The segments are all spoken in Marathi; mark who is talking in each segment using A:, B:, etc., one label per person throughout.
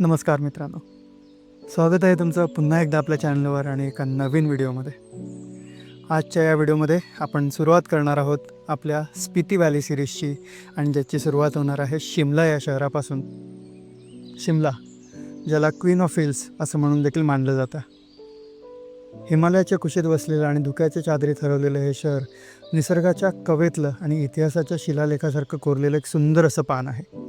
A: नमस्कार मित्रांनो. स्वागत आहे तुमचं पुन्हा एकदा आपल्या चॅनलवर आणि एका नवीन व्हिडिओमध्ये. आजच्या या व्हिडिओमध्ये आपण सुरुवात करणार आहोत आपल्या स्पिती व्हॅली सिरीजची आणि ज्याची सुरुवात होणार आहे शिमला या शहरापासून. शिमला ज्याला क्वीन ऑफ हिल्स असं म्हणून देखील मानलं जातं. हिमालयाच्या कुशीत वसलेलं आणि धुक्याच्या चादरीत हरवलेलं हे शहर निसर्गाच्या कवेतलं आणि इतिहासाच्या शिलालेखासारखं कोरलेलं एक सुंदर असं पान आहे.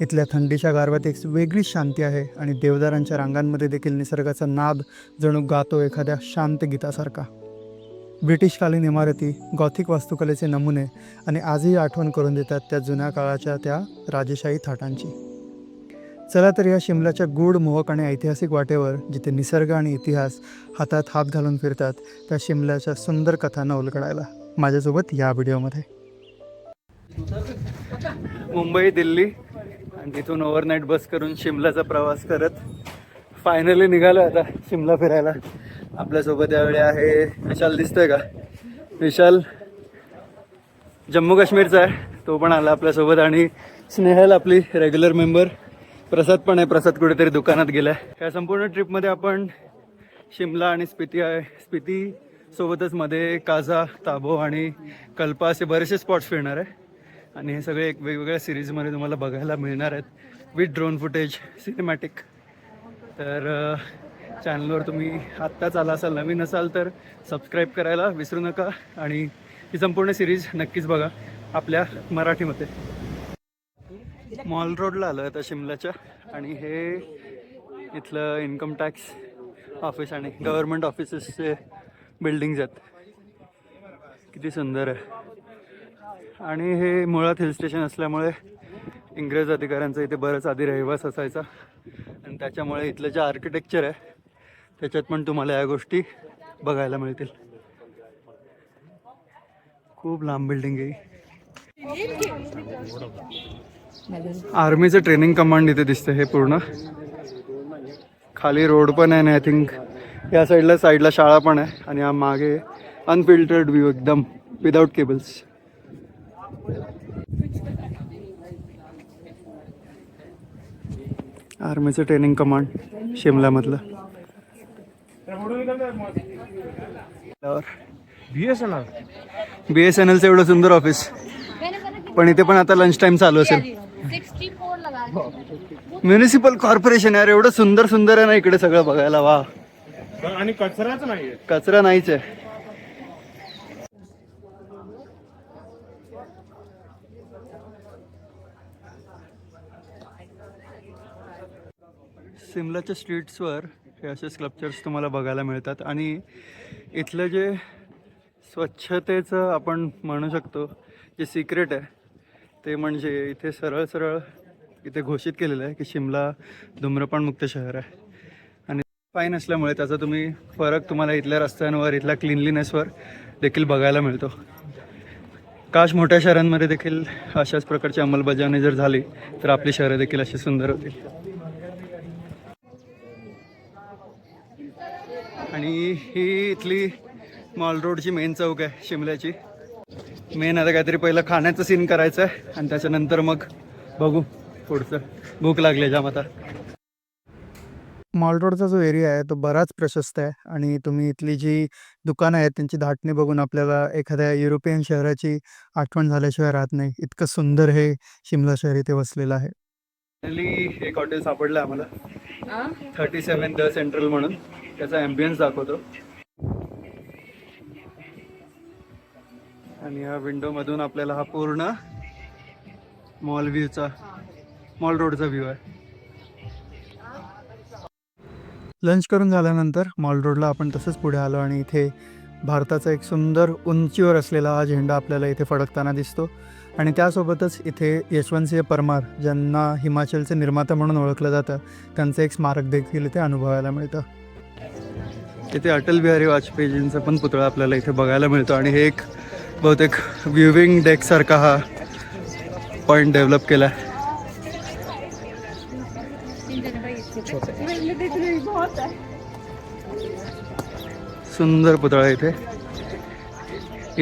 A: इथल्या थंडीच्या गारव्यात एक वेगळीच शांती आहे आणि देवदारांच्या रांगांमध्ये देखील निसर्गाचा नाद जणू गातो एखाद्या शांत गीतासारखा. ब्रिटिशकालीन इमारती गॉथिक वास्तुकलेचे नमुने आणि आजही आठवण करून देतात त्या जुन्या काळाच्या त्या राजेशाही थाटांची. चला तर या शिमल्याच्या गूढ मोहक आणि ऐतिहासिक वाटेवर जिथे निसर्ग आणि इतिहास हातात हात घालून फिरतात त्या शिमल्याच्या सुंदर कथांना उलगडायला. माझ्यासोबत या व्हिडिओमध्ये. मुंबई दिल्ली. आणि तिथून ओव्हरनाईट बस करून शिमलाचा प्रवास करत फायनली निघालो आता शिमला फिरायला. आपल्यासोबत यावेळी आहे विशाल दिसतोय का? विशाल जम्मू काश्मीरचा आहे. तो पण आला आपल्यासोबत आणि स्नेहल आपली रेग्युलर मेंबर प्रसाद पण आहे. प्रसाद कुठेतरी दुकानात गेला या संपूर्ण ट्रिपमध्ये आपण शिमला आणि स्पिती आहे. स्पिती सोबतच मध्ये काझा ताबो आणि कल्पा असे बरेचसे स्पॉट्स फिरणार आहे. आणि हे सगळे एक वेगवेगळ्या सिरीजमध्ये तुम्हाला बघायला मिळणार आहेत. विथ ड्रोन फुटेज सिनेमॅटिक तर चॅनलवर तुम्ही आत्ताच आला असाल नवीन असाल तर सबस्क्राईब करायला विसरू नका आणि ही संपूर्ण सिरीज नक्कीच बघा आपल्या मराठीमध्ये. मॉल रोडला आलं आता शिमल्याच्या आणि हे इथलं इन्कम टॅक्स ऑफिस आणि गव्हर्मेंट ऑफिसेसचे बिल्डिंग्स आहेत. किती सुंदर आहे. आणि हे मुळात हिल स्टेशन असल्यामुळे इंग्रज अधिकाऱ्यांचा इथे बरंच आधी रहिवास असायचा. आणि त्याच्यामुळे इथलं जे आर्किटेक्चर आहे त्याच्यात पण तुम्हाला या गोष्टी बघायला मिळतील. खूप लांब बिल्डिंग आहे आर्मीचं ट्रेनिंग कमांड इथे दिसतं हे पूर्ण. खाली रोड पण आहे आणि आय थिंक या साईडला साईडला शाळा पण आहे. आणि या मागे अनफिल्टर्ड व्ह्यू एकदम विदाऊट केबल्स आर्मीचं training command शिमल्यामधलं.
B: B S N
A: B S N एलचं एवढं सुंदर ऑफिस पण इथे पण आता लंच टाइम चालू असेल. म्युनिसिपल कॉर्पोरेशन यार एवढं सुंदर सुंदर आहे ना इकडे सगळं बघायला वा
B: आणि कचराच नाहीये.
A: कचरा नाहीच आहे. सिमलाच्या स्ट्रीट्सवर हे असे स्कल्पचर्स तुम्हाला बघायला मिळतात. आणि इथलं जे स्वच्छतेचं आपण म्हणू शकतो जे सिक्रेट आहे ते म्हणजे इथे सरळ सरळ इथे घोषित केलेलं आहे की शिमला धूम्रपानमुक्त शहर आहे. आणि फाईन असल्यामुळे त्याचा तुम्ही फरक तुम्हाला इथल्या रस्त्यांवर इथल्या क्लिनलीनेसवर देखील बघायला मिळतो. काश मोठ्या शहरांमध्ये देखील अशाच प्रकारची अंमलबजावणी जर झाली तर आपली शहरं देखील अशी सुंदर होतील. आणि ही इथली मॉल रोडची मेन चौक आहे शिमल्याची. मेन आता काहीतरी पहिलं खाण्याचं सीन करायचं आहे आणि त्याच्यानंतर मग बघू पुढचं. भूक लागली जाम आता. मॉल रोडचा जो एरिया आहे तो बराच प्रशस्त आहे. आणि तुम्ही इथली जी दुकानं आहेत त्यांची धाटणी बघून आपल्याला एखाद्या युरोपियन शहराची आठवण झाल्याशिवाय राहत नाही. इतकं सुंदर हे शिमला शहर इथे वसलेलं आहे. एक हॉटेल सापडलं आम्हाला. थर्टी सेवन द सेंट्रल म्हणून. त्याचा ॲम्बियन्स दाखवतो. आणि या विंडोमधून आपल्याला हा पूर्ण मॉल व्ह्यूचा मॉल रोडचा व्ह्यू आहे. लंच करून झाल्यानंतर मॉल रोडला आपण तसंच पुढे आलो आणि इथे भारताचा एक सुंदर उंचीवर असलेला हा झेंडा आपल्याला इथे फडकताना दिसतो. आणि त्यासोबतच इथे यशवंतसिंह परमार ज्यांना हिमाचलचे निर्माता म्हणून ओळखलं जातं त्यांचं एक स्मारक देखील इथे अनुभवायला मिळतं. इथे अटल बिहारी वाजपेयींचा पण पुतळा आपल्याला इथे बघायला मिळतो आणि हे एक बहुतेक व्ह्युविंग डेकसारखा हा पॉईंट डेव्हलप केला आहे सुंदर पुतळा इथे.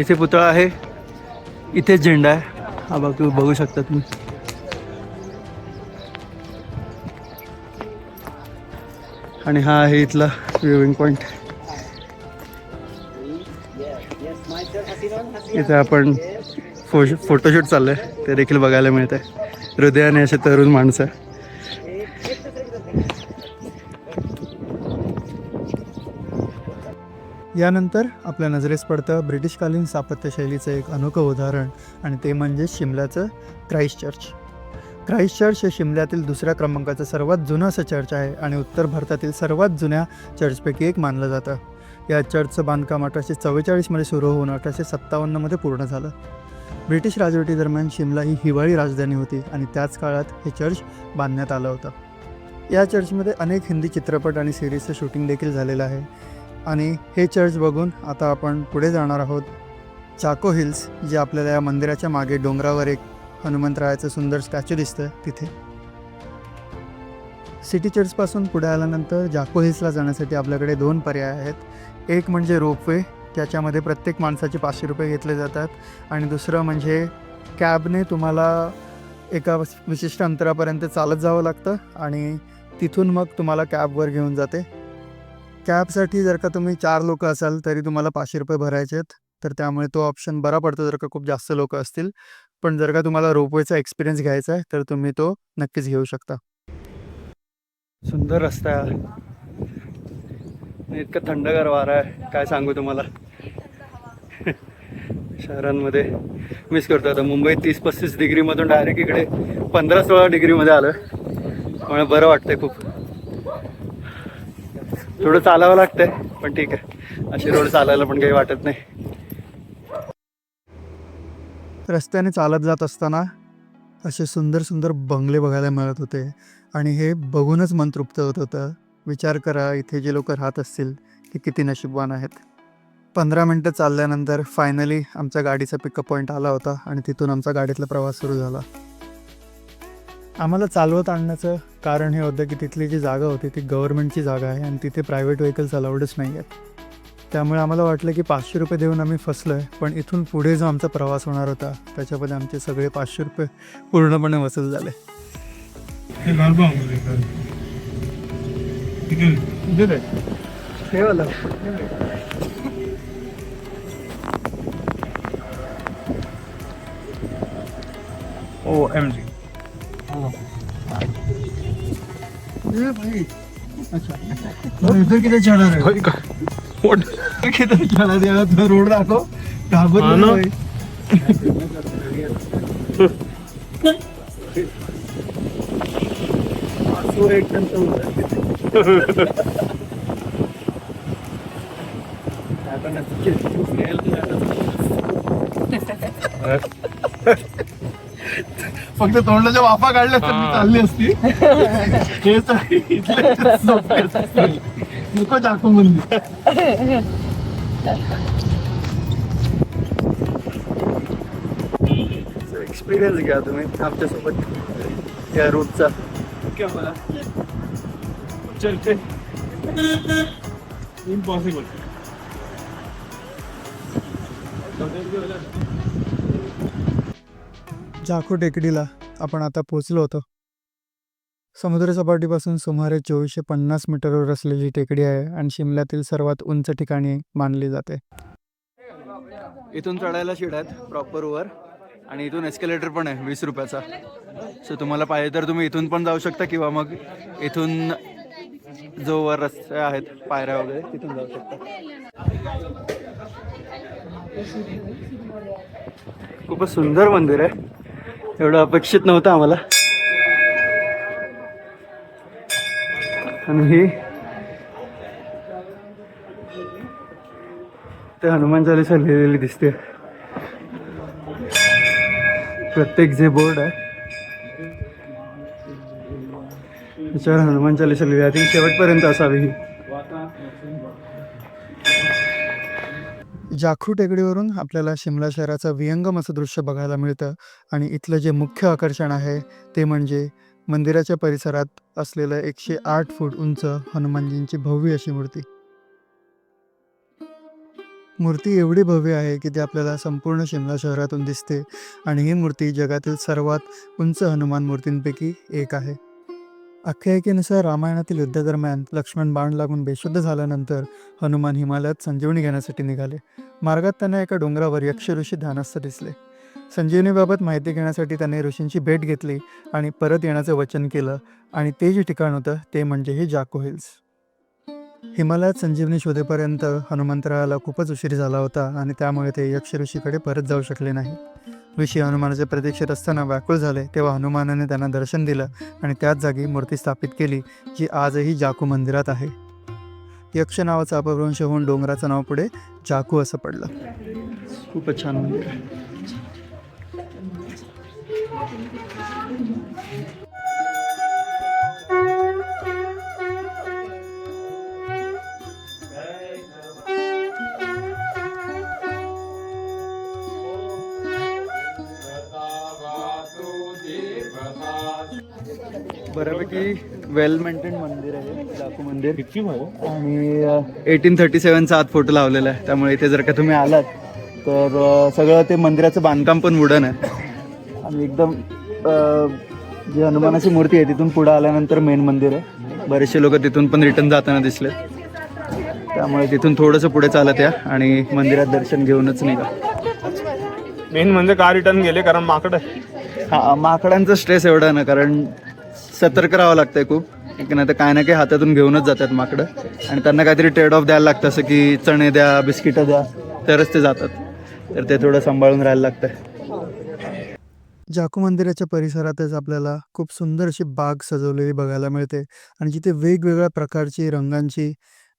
A: इथे पुतळा आहे इथे झेंडा आहे. हा बघ बघू शकता तुम्ही. आणि हा आहे इथला व्ह्यूविंग पॉईंट इथे आपण फो फोटोशूट चाललंय. ते देखील बघायला मिळतंय. हृदयाने असे तरुण माणसं. यानंतर आपल्या नजरेस पडतं ब्रिटिशकालीन स्थापत्यशैलीचं एक अनोखं उदाहरण आणि ते म्हणजे शिमल्याचं क्राईस्ट चर्च क्राईस्ट चर्च हे शिमल्यातील दुसऱ्या क्रमांकाचं सर्वात जुनं असं चर्च आहे आणि उत्तर भारतातील सर्वात जुन्या चर्चपैकी एक मानलं जातं. या चर्चचं बांधकाम अठराशे चव्वेचाळीसमध्ये सुरू होऊन अठराशे सत्तावन्नमध्ये पूर्ण झालं. ब्रिटिश राजवटीदरम्यान शिमला ही हिवाळी राजधानी होती आणि त्याच काळात हे चर्च बांधण्यात आलं होतं. या चर्चमध्ये अनेक हिंदी चित्रपट आणि सिरीजचं शूटिंग देखील झालेलं आहे. आणि हे चर्च बघून आता आपण पुढे जाणार आहोत. चाको हिल्स जे आपल्याला या मंदिराच्या मागे डोंगरावर एक हनुमंतरायाचं सुंदर स्टॅच्यू दिसतं तिथे. सिटी चर्चपासून पुढे आल्यानंतर जाको हिल्सला जाण्यासाठी आपल्याकडे दोन पर्याय आहेत. एक म्हणजे रोपवे त्याच्यामध्ये प्रत्येक माणसाचे पाचशे रुपये घेतले जातात. आणि दुसरं म्हणजे कॅबने तुम्हाला एका विशिष्ट अंतरापर्यंत चालत जावं लागतं आणि तिथून मग तुम्हाला कॅबवर घेऊन जाते. कॅबसाठी जर का तुम्ही चार लोक असाल तरी तुम्हाला पाचशे रुपये भरायचे आहेत. तर त्यामुळे तो ऑप्शन बरा पडतो जर का खूप जास्त लोक असतील. पण जर का तुम्हाला रोपवेचा एक्सपिरियन्स घ्यायचा आहे तर तुम्ही तो नक्कीच घेऊ शकता. सुंदर रस्ता आहे. इतकं थंडगार वारा आहे. काय सांगू तुम्हाला? शहरांमध्ये मिस करतो आता. मुंबईत तीस पस्तीस डिग्रीमधून डायरेक्ट इकडे पंधरा सोळा डिग्रीमध्ये आलं त्यामुळे बरं वाटतंय खूप. थोडं चालावं लागतंय पण ठीक आहे. असे रोड चालायला पण काही वाटत नाही. रस्त्याने चालत जात असताना असे सुंदर सुंदर बंगले बघायला मिळत होते. आणि हे बघूनच मन तृप्त होत होतं. विचार करा इथे जे लोक राहत असतील ते किती नशीबवान आहेत. पंधरा मिनटं चालल्यानंतर फायनली आमच्या गाडीचा पिकअप पॉईंट आला होता आणि तिथून आमचा गाडीतला प्रवास सुरू झाला. आम्हाला चालवत आणण्याचं कारण हे होतं की तिथली जी जागा होती ती गव्हर्नमेंटची जागा आहे आणि तिथे प्रायव्हेट व्हेकल्स अलाउडच नाही आहेत त्यामुळे आम्हाला वाटलं की पाचशे रुपये देऊन आम्ही फसलो आहे पण इथून पुढे जो आमचा प्रवास होणार होता त्याच्यामध्ये आमचे सगळे पाचशे रुपये पूर्णपणे वसूल झाले. हे वाला.
B: ओ एम जी
A: भाई. अच्छा. तो इधर किधर चढ़ा रहे रोड नक्की. फक्त तोंडाच्या वाफा काढल्या तर मी. चालली असती हे नको टाकू म्हणजे एक्सपिरियन्स घ्या तुम्ही आमच्यासोबत या रूटचा
B: क्या बोला चलते इम्पॉसिबल
A: जाखो टेकडीला आपण आता पोचलो होतो. समुद्रसपाटीपासून सुमारे चोवीसशे पन्नास मीटरवर असलेली टेकडी आहे आणि शिमल्यातील सर्वात उंच ठिकाणी मानली जाते. इथून चढायला शिड आहेत प्रॉपर वर. आणि इथून एस्केलेटर पण आहे वीस रुपयाचा. सो तुम्हाला पाहिजे तर तुम्ही इथून पण जाऊ शकता किंवा मग इथून जो वर रस्ते आहेत पायऱ्या वगैरे तिथून जाऊ शकता. खूपच सुंदर मंदिर आहे. एवढं अपेक्षित नव्हतं आम्हाला. आणि ही ते हनुमान चालीसा लिहिलेली दिसते. प्रत्येक जे बोर्ड आहे त्याच्यावर हनुमान चालीसा लिहिली आय थिंक शेवटपर्यंत असावी ही. जाखरू टेकडीवरून आपल्याला शिमला शहराचं विहंगम असं दृश्य बघायला मिळतं. आणि इथलं जे मुख्य आकर्षण आहे ते म्हणजे मंदिराच्या परिसरात असलेलं एकशे आठ फूट उंच हनुमानजींची भव्य अशी मूर्ती. मूर्ती एवढी भव्य आहे की ती आपल्याला संपूर्ण शिमला शहरातून दिसते आणि ही मूर्ती जगातील सर्वात उंच हनुमान मूर्तींपैकी एक आहे. आख्यायिकेनुसार रामायणातील युद्धादरम्यान लक्ष्मण बाण लागून बेशुद्ध झाल्यानंतर हनुमान हिमालयात संजीवनी घेण्यासाठी निघाले. मार्गात त्यांना एका डोंगरावर यक्ष ऋषी ध्यानस्थ दिसले. संजीवनीबाबत माहिती घेण्यासाठी त्याने ऋषींची भेट घेतली आणि परत येण्याचं वचन केलं. आणि ते जे ठिकाण होतं ते म्हणजे हे जाको हिल्स. हिमालयात संजीवनी शोधेपर्यंत हनुमंतरायाला खूपच उशीर झाला होता आणि त्यामुळे ते यक्ष ऋषीकडे परत जाऊ शकले नाही. ऋषी हनुमानाच्या प्रतीक्षेत असताना व्याकुळ झाले तेव्हा हनुमानाने त्यांना दर्शन दिलं आणि त्याच जागी मूर्ती स्थापित केली जी आजही जाकू मंदिरात आहे. यक्ष नावाचा अपभ्रंश होऊन डोंगराचं नाव पुढे जाकू असं पडलं. खूपच छान मंदिर बऱ्यापैकी वेल मेंटेन मंदिर आहे जाकू मंदिर. आणि एटीन थर्टी सेवनचा आत फोटो लावलेला आहे. त्यामुळे इथे जर का तुम्ही आलात तर सगळं ते मंदिराचं बांधकाम पण वुडन आहे. आणि एकदम जी हनुमानाची मूर्ती आहे तिथून पुढे आल्यानंतर मेन मंदिर आहे. बरेचसे लोक तिथून पण रिटर्न जाताना दिसले त्यामुळे तिथून थोडंसं पुढे चालत या आणि मंदिरात दर्शन घेऊनच निघा.
B: मेन म्हणजे का रिटर्न गेले? कारण माकड.
A: हा माकडांचा स्ट्रेस एवढा ना कारण सतर्क राहावं लागतंय खूप. नाही तर काय ना काही हातातून घेऊनच जातात माकडं. आणि त्यांना काहीतरी ट्रेड ऑफ द्यायला लागतं असं की चणे द्या बिस्किटं द्या तरच ते जातात. तर ते थोडं सांभाळून राहायला लागतंय. जाकू मंदिराच्या परिसरातच आपल्याला खूप सुंदर अशी बाग सजवलेली बघायला मिळते. आणि जिथे वेगवेगळ्या प्रकारची रंगांची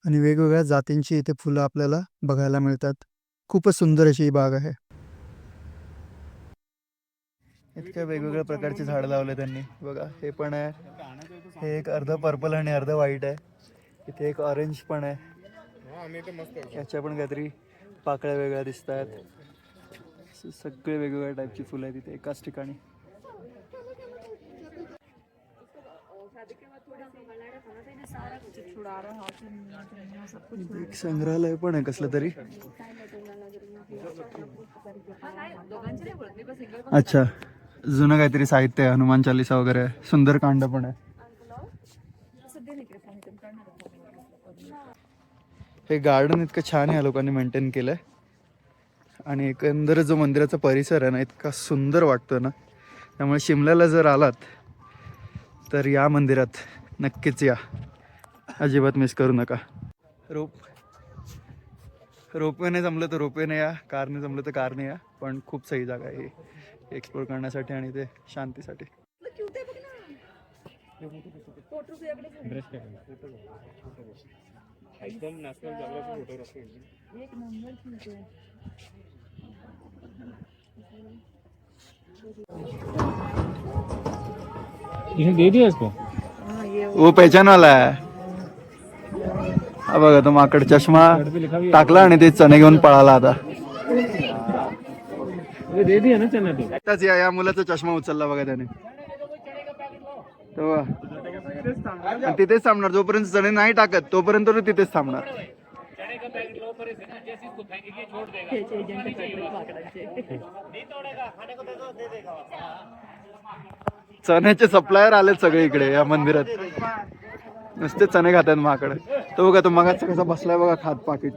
A: आणि वेगवेगळ्या जातींची इथे फुलं आपल्याला बघायला मिळतात. खूपच सुंदर अशी ही बाग आहे. इतक्या वेगवेगळ्या प्रकारची झाडं लावले त्यांनी. बघा हे पण आहे. हे एक अर्ध पर्पल आणि अर्ध व्हाईट आहे. इथे एक ऑरेंज पण आहे. याच्या पण काहीतरी पाकळ्या वेगळ्या दिसत आहेत सगळे वेगवेगळ्या टाईपची फुलं आहेत इथे एकाच ठिकाणी. एक संग्रहालय पण आहे कसलं तरी. अच्छा. जुनं काहीतरी साहित्य आहे हनुमान चालिसा वगैरे आहे. सुंदरकांड पण आहे. हे गार्डन इतकं छान आहे या लोकांनी मेंटेन केलं आहे आणि एकंदर जो मंदिराचा परिसर आहे ना इतका सुंदर वाटतो ना. त्यामुळे शिमल्याला जर आलात तर या मंदिरात नक्कीच या. अजिबात मिस करू नका. रोप रोपवेने जमलं तर रोपवेने या कारने जमलं तर कारने या पण खूप सही जागा आहे एक्सप्लोर करण्यासाठी आणि ते शांतीसाठी.
B: एकदम नॅशनल जंगलाचा फोटोग्राफी इसे दे दिया इसको
A: वो पहचान वाला है हा बघा तो माकड चष्मा टाकला आणि ते चणे घेऊन पळाला आता.
B: ये दे दिया ना चना तो?
A: आताच या या मुलाचा चष्मा उचलला बघा त्याने. तेव्हा. तिथेच थांबणार जोपर्यंत चणे नाही टाकत तोपर्यंत तो तिथेच थांबणार. चण्याचे सप्लायर आलेत सगळे इकडे या मंदिरात. नुसते चणे खातात माकड. तो बघा तो मगाचा कसा बसलाय बघा खात पाकिट.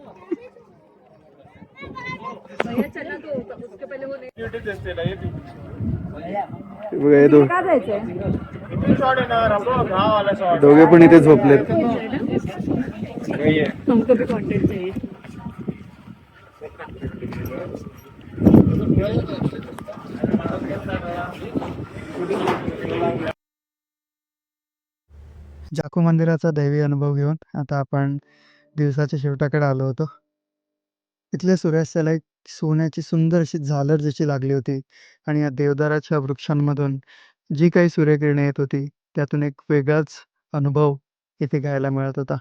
A: दोघे पण इथे झोपलेत. जाकू मंदिराचा दैवी अनुभव घेऊन आता आपण दिवसाच्या शेवटाकडे आलो होतो. इथल्या सूर्यास्ताला एक सोन्याची सुंदर अशी झालर जशी लागली होती आणि या देवदाराच्या वृक्षांमधून जी काही सूर्यकिरणे येत होती त्यातून एक वेगळाच अनुभव इथे घ्यायला मिळत होता.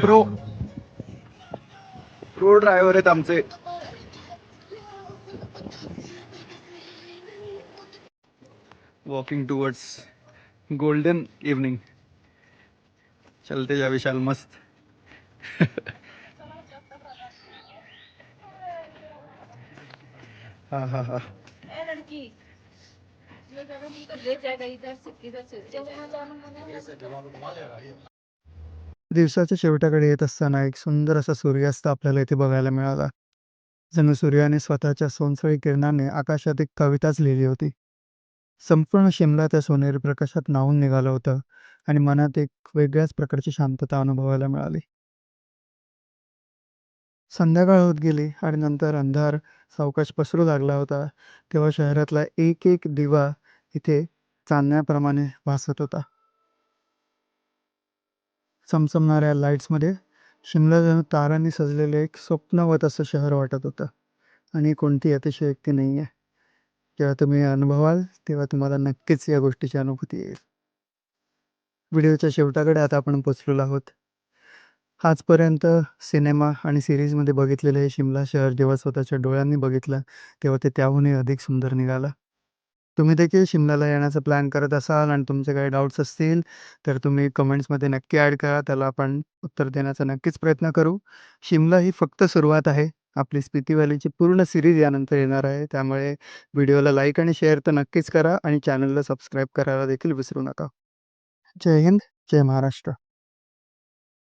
A: प्रो प्रो ड्रायव्हर आहेत आमचे. वॉकिंग टुवर्ड्स गोल्डन इवनिंग चलते जा विशाल मस्त. हाँ हाँ हाँ. दिवसाच्या शेवटाकडे येत असताना एक सुंदर असा सूर्यास्त आपल्याला इथे बघायला मिळाला. जणू सूर्याने स्वतःच्या सोनसळी किरणाने आकाशात एक कविताच लिहिली होती. संपूर्ण शिमला त्या सोनेरी प्रकाशात नावून निघालं होतं आणि मनात एक वेगळ्याच प्रकारची शांतता अनुभवायला मिळाली. संध्याकाळ होत गेली आणि नंतर अंधार सावकाश पसरू लागला होता तेव्हा शहरातला एक एक दिवा इथे चांदण्याप्रमाणे भासत होता. चमचमणाऱ्या लाईट्समध्ये शिमला जणू तारांनी सजलेले एक स्वप्नवत असं शहर वाटत होतं आणि कोणती अतिशयोक्ती नाही आहे जेव्हा तुम्ही अनुभवाल तेव्हा तुम्हाला नक्कीच या गोष्टीची अनुभूती येईल. व्हिडिओच्या शेवटाकडे आता आपण पोचलेलो आहोत. आजपर्यंत सिनेमा आणि सिरीजमध्ये बघितलेलं हे शिमला शहर जेव्हा स्वतःच्या डोळ्यांनी बघितलं तेव्हा ते त्याहूनही अधिक सुंदर निघालं. तुम्ही देखील शिमलाला येण्याचा प्लॅन करत असाल आणि तुमचे काही डाऊट्स असतील तर तुम्ही कमेंट्समध्ये नक्की ॲड करा त्याला आपण उत्तर देण्याचा नक्कीच प्रयत्न करू. शिमला ही फक्त सुरुवात आहे. आपली स्पिती व्हॅलीची पूर्ण सिरीज यानंतर येणार आहे. त्यामुळे व्हिडिओला लाईक आणि शेअर तर नक्कीच करा आणि चॅनलला सबस्क्राईब करायला देखील विसरू नका. जय हिंद जय महाराष्ट्र.